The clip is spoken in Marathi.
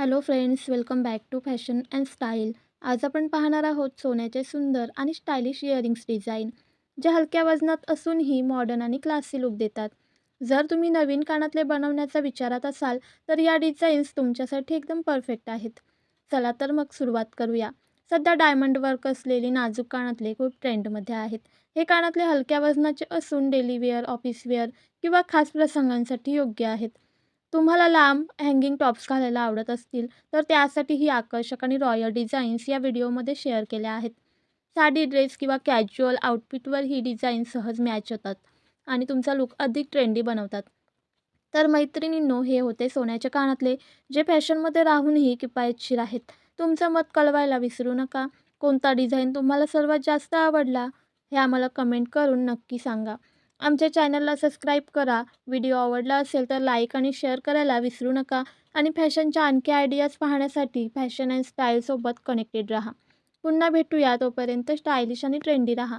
Hello friends welcome back to fashion and style आज आपण पाहणार आहोत सोन्याचे सुंदर आणि स्टायलिश इयरिंग्स डिझाईन जे हलक्या वजनात असूनही मॉडर्न आणि क्लासी लुक देतात. जर तुम्ही नवीन कानातले बनवण्याचा विचारात असाल तर या डिझाईन्स तुमच्यासाठी एकदम परफेक्ट आहेत. चला तर मग सुरुवात करूया. सध्या डायमंड वर्क असलेली नाजूक कानातले खूप ट्रेंडमध्ये आहेत. हे कानातले हलक्या वजनाचे असून डेली वेअर ऑफिस वेअर किंवा खास प्रसंगांसाठी योग्य आहेत. तुम्हाला लांब हँगिंग टॉप्स घालायला आवडत असतील तर त्यासाठी ही आकर्षक आणि रॉयल डिझाईन्स या व्हिडिओमध्ये शेअर केल्या आहेत. साडी ड्रेस किंवा कॅज्युअल आउटफिटवर ही डिझाईन सहज मॅच होतात आणि तुमचा लुक अधिक ट्रेंडी बनवतात. तर मैत्रिणींनो हे होते सोन्याचे कानातले जे फॅशनमध्ये राहूनही किफायतशीर आहेत. तुमचं मत कळवायला विसरू नका. कोणता डिझाईन तुम्हाला सर्वात जास्त आवडला हे आम्हाला कमेंट करून नक्की सांगा. आमच्या चॅनलला सबस्क्राईब करा. व्हिडिओ आवडला असेल तर लाईक आणि शेअर करायला विसरू नका. आणि फॅशनच्या आणखी आयडियाज पाहण्यासाठी फॅशन अँड स्टाईलसोबत कनेक्टेड राहा. पुन्हा भेटूया तोपर्यंत स्टायलिश आणि ट्रेंडी राहा.